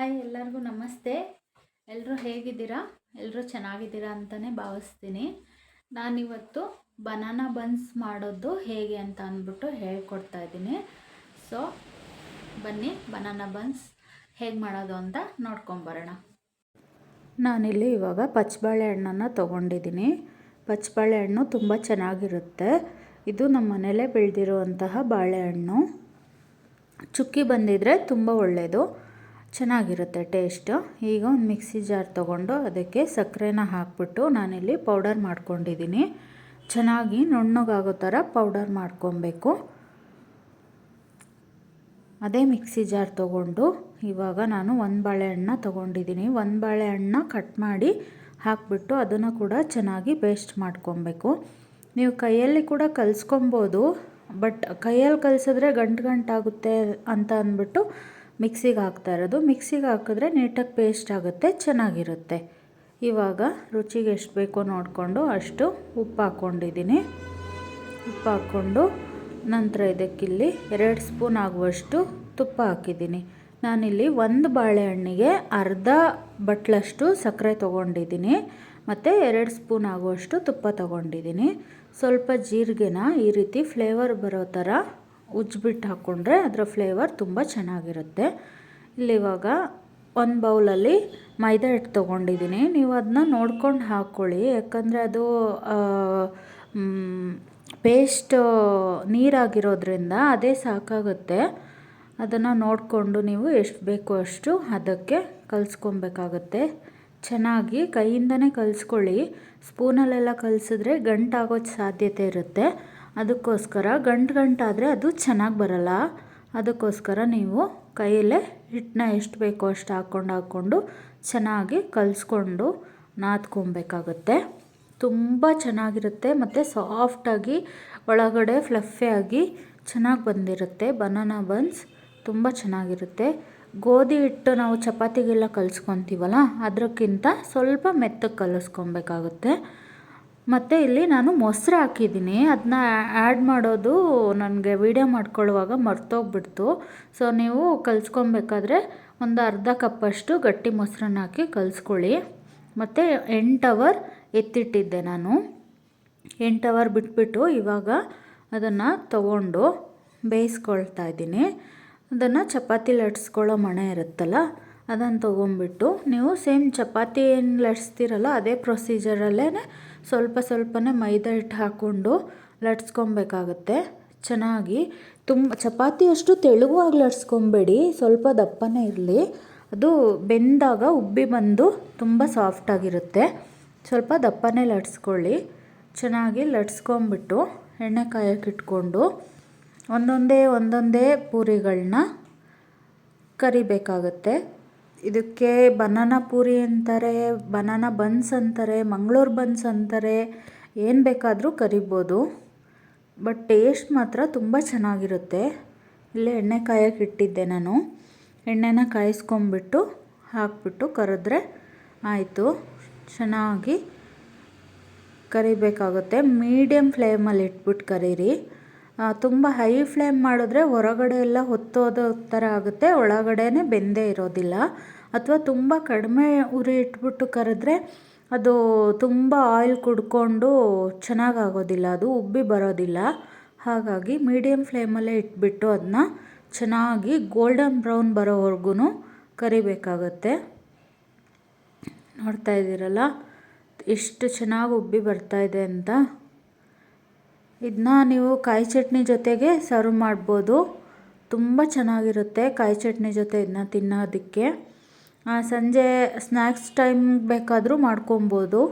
Hi ಎಲ್ಲರಿಗೂ ನಮಸ್ತೆ. ಎಲ್ಲರೂ ಹೇಗಿದ್ದೀರಾ? ಎಲ್ಲರೂ ಚೆನ್ನಾಗಿದ್ದೀರಾ ಅಂತಲೇ ಭಾವಿಸ್ತೀನಿ. ನಾನಿವತ್ತು ಬನಾನಾ ಬನ್ಸ್ ಮಾಡೋದು ಹೇಗೆ ಅಂತ ಅಂದ್ಬಿಟ್ಟು ಹೇಳ್ಕೊಡ್ತಾ ಇದ್ದೀನಿ. ಸೊ, ಬನ್ನಿ, ಬನಾನಾ ಬನ್ಸ್ ಹೇಗೆ ಮಾಡೋದು ಅಂತ ನೋಡ್ಕೊಂಬರೋಣ. ನಾನಿಲ್ಲಿ ಇವಾಗ ಪಚ್ಚಬಾಳೆ ಹಣ್ಣನ್ನು ತೊಗೊಂಡಿದ್ದೀನಿ. ಪಚ್ಚಬಾಳೆ ಹಣ್ಣು ತುಂಬ ಚೆನ್ನಾಗಿರುತ್ತೆ. ಇದು ನಮ್ಮ ಮನೇಲೇ ಬೆಳೆದಿರುವಂತಹ ಬಾಳೆಹಣ್ಣು ಚುಕ್ಕಿ ಬಂದಿದ್ರೆ ತುಂಬ ಒಳ್ಳೆಯದು ಚೆನ್ನಾಗಿರುತ್ತೆ ಟೇಸ್ಟು. ಈಗ ಒಂದು ಮಿಕ್ಸಿ ಜಾರ್ ತೊಗೊಂಡು ಅದಕ್ಕೆ ಸಕ್ಕರೆನ ಹಾಕ್ಬಿಟ್ಟು ನಾನಿಲ್ಲಿ ಪೌಡರ್ ಮಾಡ್ಕೊಂಡಿದ್ದೀನಿ ಚೆನ್ನಾಗಿ ನುಣ್ಣಗಾಗೋ ಥರ ಪೌಡರ್ ಮಾಡ್ಕೊಬೇಕು. ಅದೇ ಮಿಕ್ಸಿ ಜಾರ್ ತೊಗೊಂಡು ಇವಾಗ ನಾನು ಒಂದು ಬಾಳೆಹಣ್ಣ ತೊಗೊಂಡಿದ್ದೀನಿ ಒಂದು ಬಾಳೆಹಣ್ಣ ಕಟ್ ಮಾಡಿ ಹಾಕ್ಬಿಟ್ಟು ಅದನ್ನು ಕೂಡ ಚೆನ್ನಾಗಿ ಪೇಸ್ಟ್ ಮಾಡ್ಕೊಬೇಕು. ನೀವು ಕೈಯಲ್ಲಿ ಕೂಡ ಕಲಿಸ್ಕೊಬೋದು, ಬಟ್ ಕೈಯಲ್ಲಿ ಕಲಿಸಿದ್ರೆ ಗಂಟು ಗಂಟಾಗುತ್ತೆ ಅಂತ ಅಂದ್ಬಿಟ್ಟು ಮಿಕ್ಸಿಗೆ ಹಾಕ್ತಾ ಇರೋದು. ಮಿಕ್ಸಿಗೆ ಹಾಕಿದ್ರೆ ನೀಟಾಗಿ ಪೇಸ್ಟ್ ಆಗುತ್ತೆ, ಚೆನ್ನಾಗಿರುತ್ತೆ. ಇವಾಗ ರುಚಿಗೆ ಎಷ್ಟು ಬೇಕೋ ನೋಡಿಕೊಂಡು ಅಷ್ಟು ಉಪ್ಪು ಹಾಕ್ಕೊಂಡಿದ್ದೀನಿ. ಉಪ್ಪು ಹಾಕ್ಕೊಂಡು ನಂತರ ಇದಕ್ಕಿಲ್ಲಿ ಎರಡು ಸ್ಪೂನ್ ಆಗುವಷ್ಟು ತುಪ್ಪ ಹಾಕಿದ್ದೀನಿ. ನಾನಿಲ್ಲಿ ಒಂದು ಬಾಳೆಹಣ್ಣಿಗೆ ಅರ್ಧ ಬಟ್ಲಷ್ಟು ಸಕ್ಕರೆ ತೊಗೊಂಡಿದ್ದೀನಿ. ಮತ್ತು ಎರಡು ಸ್ಪೂನ್ ಆಗುವಷ್ಟು ತುಪ್ಪ ತೊಗೊಂಡಿದ್ದೀನಿ. ಸ್ವಲ್ಪ ಜೀರಿಗೆನ ಈ ರೀತಿ ಫ್ಲೇವರ್ ಬರೋ ಥರ ಉಜ್ಜಿಬಿಟ್ಟು ಹಾಕ್ಕೊಂಡ್ರೆ ಅದರ ಫ್ಲೇವರ್ ತುಂಬ ಚೆನ್ನಾಗಿರುತ್ತೆ. ಇಲ್ಲಿ ಇವಾಗ ಒಂದು ಬೌಲಲ್ಲಿ ಮೈದಾ ಹಿಟ್ಟು ತೊಗೊಂಡಿದ್ದೀನಿ. ನೀವು ಅದನ್ನ ನೋಡ್ಕೊಂಡು ಹಾಕ್ಕೊಳ್ಳಿ ಯಾಕಂದರೆ ಅದು ಪೇಸ್ಟ್ ನೀರಾಗಿರೋದ್ರಿಂದ ಅದೇ ಸಾಕಾಗುತ್ತೆ. ಅದನ್ನು ನೋಡಿಕೊಂಡು ನೀವು ಎಷ್ಟು ಬೇಕೋ ಅಷ್ಟು ಅದಕ್ಕೆ ಕಲಿಸ್ಕೊಬೇಕಾಗತ್ತೆ. ಚೆನ್ನಾಗಿ ಕೈಯಿಂದನೇ ಕಲಿಸ್ಕೊಳ್ಳಿ. ಸ್ಪೂನಲ್ಲೆಲ್ಲ ಕಲಿಸಿದ್ರೆ ಗಂಟಾಗೋ ಸಾಧ್ಯತೆ ಇರುತ್ತೆ. ಅದಕ್ಕೋಸ್ಕರ ಗಂಟು ಗಂಟಾದರೆ ಅದು ಚೆನ್ನಾಗಿ ಬರಲ್ಲ. ಅದಕ್ಕೋಸ್ಕರ ನೀವು ಕೈಯಲ್ಲೇ ಹಿಟ್ಟನ್ನ ಎಷ್ಟು ಬೇಕೋ ಅಷ್ಟು ಹಾಕ್ಕೊಂಡು ಹಾಕ್ಕೊಂಡು ಚೆನ್ನಾಗಿ ಕಲಿಸ್ಕೊಂಡು ನಾದ್ಕೊಬೇಕಾಗತ್ತೆ. ತುಂಬ ಚೆನ್ನಾಗಿರುತ್ತೆ ಮತ್ತು ಸಾಫ್ಟಾಗಿ ಒಳಗಡೆ ಫ್ಲಫಿಯಾಗಿ ಚೆನ್ನಾಗಿ ಬಂದಿರುತ್ತೆ. ಬನಾನಾ ಬನ್ಸ್ ತುಂಬ ಚೆನ್ನಾಗಿರುತ್ತೆ. ಗೋಧಿ ಹಿಟ್ಟು ನಾವು ಚಪಾತಿಗೆಲ್ಲ ಕಲಿಸ್ಕೊತೀವಲ್ಲ ಅದಕ್ಕಿಂತ ಸ್ವಲ್ಪ ಮೆತ್ತಗೆ ಕಲಿಸ್ಕೊಬೇಕಾಗುತ್ತೆ. ಮತ್ತು ಇಲ್ಲಿ ನಾನು ಮೊಸರು ಹಾಕಿದ್ದೀನಿ. ಅದನ್ನ ಆ್ಯಡ್ ಮಾಡೋದು ನನಗೆ ವೀಡಿಯೋ ಮಾಡ್ಕೊಳ್ಳುವಾಗ ಮರ್ತೋಗ್ಬಿಡ್ತು. ಸೊ ನೀವು ಕಲಿಸ್ಕೊಬೇಕಾದ್ರೆ ಒಂದು ಅರ್ಧ ಕಪ್ಪಷ್ಟು ಗಟ್ಟಿ ಮೊಸರನ್ನ ಹಾಕಿ ಕಲಿಸ್ಕೊಳ್ಳಿ. ಮತ್ತು ಎಂಟು ಅವರ್ ಎತ್ತಿಟ್ಟಿದ್ದೆ ನಾನು. ಎಂಟು ಅವರ್ ಬಿಟ್ಬಿಟ್ಟು ಇವಾಗ ಅದನ್ನು ತಗೊಂಡು ಬೇಯಿಸ್ಕೊಳ್ತಾ ಇದ್ದೀನಿ. ಅದನ್ನು ಚಪಾತಿ ಲಟ್ಸ್ಕೊಳ್ಳೋ ಮಣೆ ಇರುತ್ತಲ್ಲ ಅದನ್ನು ತೊಗೊಂಬಿಟ್ಟು ನೀವು ಸೇಮ್ ಚಪಾತಿ ಏನು ಲಟ್ಸ್ತೀರಲ್ಲ ಅದೇ ಪ್ರೊಸೀಜರಲ್ಲೇ ಸ್ವಲ್ಪ ಸ್ವಲ್ಪನೇ ಮೈದಾ ಹಿಟ್ಟು ಹಾಕ್ಕೊಂಡು ಲಟ್ಸ್ಕೊಬೇಕಾಗತ್ತೆ. ಚೆನ್ನಾಗಿ ತುಂಬ ಚಪಾತಿ ಅಷ್ಟು ತೆಳುವಾಗಿ ಲಟ್ಸ್ಕೊಬೇಡಿ, ಸ್ವಲ್ಪ ದಪ್ಪನೇ ಇರಲಿ. ಅದು ಬೆಂದಾಗ ಉಬ್ಬಿ ಬಂದು ತುಂಬ ಸಾಫ್ಟಾಗಿರುತ್ತೆ ಸ್ವಲ್ಪ ದಪ್ಪನೇ ಲಟ್ಸ್ಕೊಳ್ಳಿ. ಚೆನ್ನಾಗಿ ಲಟ್ಸ್ಕೊಂಬಿಟ್ಟು ಎಣ್ಣೆ ಕಾಯಕ್ಕೆ ಇಟ್ಕೊಂಡು ಒಂದೊಂದೇ ಒಂದೊಂದೇ ಪೂರಿಗಳನ್ನ ಕರಿಬೇಕಾಗತ್ತೆ. ಇದಕ್ಕೆ ಬನಾನಾ ಪೂರಿ ಅಂತಾರೆ, ಬನಾನಾ ಬನ್ಸ್ ಅಂತಾರೆ, ಮಂಗಳೂರು ಬನ್ಸ್ ಅಂತಾರೆ. ಏನು ಬೇಕಾದರೂ ಕರಿಬೋದು. ಬಟ್ ಟೇಸ್ಟ್ ಮಾತ್ರ ತುಂಬ ಚೆನ್ನಾಗಿರುತ್ತೆ. ಇಲ್ಲೇ ಎಣ್ಣೆ ಕಾಯಕ್ಕೆ ಇಟ್ಟಿದ್ದೆ ನಾನು. ಎಣ್ಣೆನ ಕಾಯಿಸ್ಕೊಂಬಿಟ್ಟು ಹಾಕ್ಬಿಟ್ಟು ಕರೆದ್ರೆ ಆಯಿತು. ಚೆನ್ನಾಗಿ ಕರಿಬೇಕಾಗುತ್ತೆ. ಮೀಡಿಯಮ್ ಫ್ಲೇಮಲ್ಲಿ ಇಟ್ಬಿಟ್ಟು ಕರೀರಿ. ತುಂಬ ಹೈ ಫ್ಲೇಮ್ ಮಾಡಿದ್ರೆ ಹೊರಗಡೆ ಎಲ್ಲ ಹೊತ್ತೋದೋ ಥರ ಆಗುತ್ತೆ. ಒಳಗಡೆನೇ ಬೆಂದೇ ಇರೋದಿಲ್ಲ. ಅಥವಾ ತುಂಬ ಕಡಿಮೆ ಉರಿ ಇಟ್ಬಿಟ್ಟು ಕರೆದ್ರೆ ಅದು ತುಂಬ ಆಯಿಲ್ ಕುಡ್ಕೊಂಡು ಚೆನ್ನಾಗಾಗೋದಿಲ್ಲ. ಅದು ಉಬ್ಬಿ ಬರೋದಿಲ್ಲ. ಹಾಗಾಗಿ ಮೀಡಿಯಮ್ ಫ್ಲೇಮಲ್ಲೇ ಇಟ್ಬಿಟ್ಟು ಅದನ್ನ ಚೆನ್ನಾಗಿ ಗೋಲ್ಡನ್ ಬ್ರೌನ್ ಬರೋವರೆಗೂ ಕರಿಬೇಕಾಗತ್ತೆ. ನೋಡ್ತಾ ಇದ್ದೀರಲ್ಲ? ಎಷ್ಟು ಚೆನ್ನಾಗಿ ಉಬ್ಬಿ ಬರ್ತಾ ಇದೆ ಅಂತ. ಇದನ್ನ ನೀವು ಕಾಯಿ ಚಟ್ನಿ ಜೊತೆಗೆ ಸರ್ವ್ ಮಾಡ್ಬೋದು. ತುಂಬ ಚೆನ್ನಾಗಿರುತ್ತೆ ಕಾಯಿ ಚಟ್ನಿ ಜೊತೆ ಇದನ್ನ ತಿನ್ನೋದಕ್ಕೆ. ಸಂಜೆ ಸ್ನ್ಯಾಕ್ಸ್ ಟೈಮ್ ಬೇಕಾದರೂ ಮಾಡ್ಕೊಬೋದು.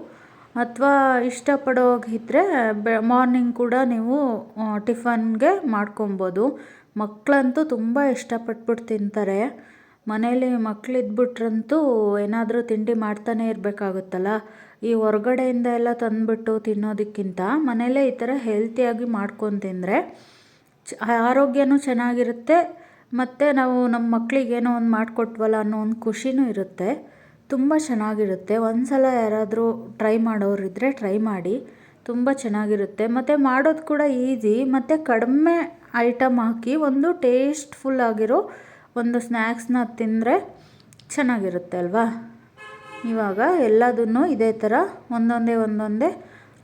ಅಥವಾ ಇಷ್ಟಪಡೋಗಿದ್ದರೆ ಬೆ ಮಾರ್ನಿಂಗ್ ಕೂಡ ನೀವು ಟಿಫನ್ಗೆ ಮಾಡ್ಕೊಬೋದು. ಮಕ್ಕಳಂತೂ ತುಂಬ ಇಷ್ಟಪಟ್ಬಿಟ್ಟು ತಿಂತಾರೆ. ಮನೇಲಿ ಮಕ್ಕಳಿದ್ಬಿಟ್ರಂತೂ ಏನಾದರೂ ತಿಂಡಿ ಮಾಡ್ತಾನೆ ಇರಬೇಕಾಗುತ್ತಲ್ಲ. ಈ ಹೊರಗಡೆಯಿಂದ ಎಲ್ಲ ತಂದುಬಿಟ್ಟು ತಿನ್ನೋದಕ್ಕಿಂತ ಮನೆಯಲ್ಲೇ ಈ ಥರ ಹೆಲ್ತಿಯಾಗಿ ಮಾಡ್ಕೊಂಡು ತಿಂದರೆ ಆರೋಗ್ಯನೂ ಚೆನ್ನಾಗಿರುತ್ತೆ, ಮತ್ತು ನಾವು ನಮ್ಮ ಮಕ್ಕಳಿಗೆ ಏನೋ ಒಂದು ಮಾಡಿಕೊಟ್ವಲ್ಲ ಅನ್ನೋ ಒಂದು ಖುಷಿನೂ ಇರುತ್ತೆ. ತುಂಬ ಚೆನ್ನಾಗಿರುತ್ತೆ. ಒಂದು ಸಲ ಯಾರಾದರೂ ಟ್ರೈ ಮಾಡೋರಿದ್ದರೆ ಟ್ರೈ ಮಾಡಿ. ತುಂಬ ಚೆನ್ನಾಗಿರುತ್ತೆ. ಮತ್ತು ಮಾಡೋದು ಕೂಡ ಈಸಿ ಮತ್ತು ಕಡಿಮೆ ಐಟಮ್ ಹಾಕಿ ಒಂದು ಟೇಸ್ಟ್ಫುಲ್ ಆಗಿರೋ ಒಂದು ಸ್ನ್ಯಾಕ್ಸ್ನ ತಿಂದರೆ ಚೆನ್ನಾಗಿರುತ್ತೆ ಅಲ್ವಾ? ಇವಾಗ ಎಲ್ಲದನ್ನು ಇದೇ ಥರ ಒಂದೊಂದೇ ಒಂದೊಂದೇ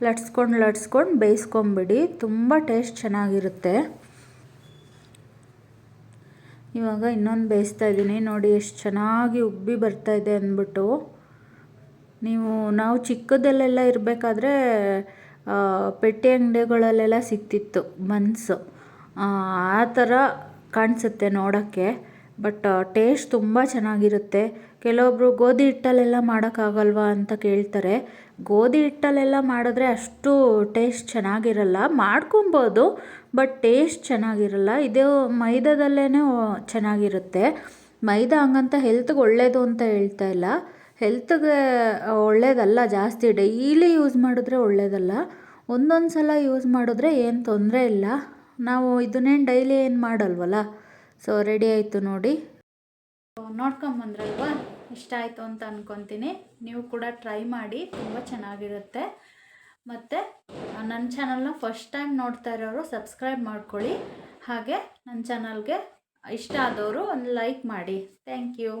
ಲಟ್ಸ್ಕೊಂಡು ಲಟ್ಸ್ಕೊಂಡು ಬೇಯಿಸ್ಕೊಂಬಿಡಿ. ತುಂಬ ಟೇಸ್ಟ್ ಚೆನ್ನಾಗಿರುತ್ತೆ. ಇವಾಗ ಇನ್ನೊಂದು ಬೇಯಿಸ್ತಾ ಇದ್ದೀನಿ. ನೋಡಿ, ಎಷ್ಟು ಚೆನ್ನಾಗಿ ಉಬ್ಬಿ ಬರ್ತಾ ಇದೆ ಅಂದ್ಬಿಟ್ಟು. ನೀವು, ನಾವು ಚಿಕ್ಕದಲ್ಲೆಲ್ಲ ಇರಬೇಕಾದ್ರೆ ಪೆಟ್ಟಿ ಅಂಗಡಿಗಳಲ್ಲೆಲ್ಲ ಸಿಕ್ತಿತ್ತು ಬನ್ಸು ಆ ಥರ ಕಾಣಿಸುತ್ತೆ ನೋಡೋಕ್ಕೆ. ಬಟ್ ಟೇಸ್ಟ್ ತುಂಬ ಚೆನ್ನಾಗಿರುತ್ತೆ. ಕೆಲವೊಬ್ಬರು ಗೋಧಿ ಹಿಟ್ಟಲ್ಲೆಲ್ಲ ಮಾಡೋಕ್ಕಾಗಲ್ವಾ ಅಂತ ಕೇಳ್ತಾರೆ. ಗೋಧಿ ಹಿಟ್ಟಲ್ಲೆಲ್ಲ ಮಾಡಿದ್ರೆ ಅಷ್ಟು ಟೇಸ್ಟ್ ಚೆನ್ನಾಗಿರಲ್ಲ. ಮಾಡ್ಕೊಬೋದು ಬಟ್ ಟೇಸ್ಟ್ ಚೆನ್ನಾಗಿರಲ್ಲ. ಇದು ಮೈದಾದಲ್ಲೇ ಚೆನ್ನಾಗಿರುತ್ತೆ. ಮೈದಾ ಹಂಗಂತ ಹೆಲ್ತ್ಗೆ ಒಳ್ಳೆಯದು ಅಂತ ಹೇಳ್ತಾ ಇಲ್ಲ. ಹೆಲ್ತ್ಗೆ ಒಳ್ಳೇದಲ್ಲ, ಜಾಸ್ತಿ. ಡೈಲಿ ಯೂಸ್ ಮಾಡಿದ್ರೆ ಒಳ್ಳೇದಲ್ಲ. ಒಂದೊಂದು ಸಲ ಯೂಸ್ ಮಾಡಿದ್ರೆ ಏನು ತೊಂದರೆ ಇಲ್ಲ. ನಾವು ಇದನ್ನೇನು ಡೈಲಿ ಏನು ಮಾಡಲ್ವಲ್ಲ? ಸೊ ರೆಡಿ ಆಯಿತು ನೋಡಿ. ನೋಡ್ಕೊಂಬಂದ್ರಲ್ವಾ ಇಷ್ಟ ಆಯಿತು ಅಂತ ಅಂದ್ಕೊತೀನಿ ನೀವು ಕೂಡ ಟ್ರೈ ಮಾಡಿ, ತುಂಬ ಚೆನ್ನಾಗಿರುತ್ತೆ. ಮತ್ತು ನನ್ನ ಚಾನಲ್ನ ಫಸ್ಟ್ ಟೈಮ್ ನೋಡ್ತಾ ಇರೋರು ಸಬ್ಸ್ಕ್ರೈಬ್ ಮಾಡ್ಕೊಳ್ಳಿ. ಹಾಗೆ ನನ್ನ ಚಾನಲ್ಗೆ ಇಷ್ಟ ಆದವರು ಒಂದು ಲೈಕ್ ಮಾಡಿ. Thank you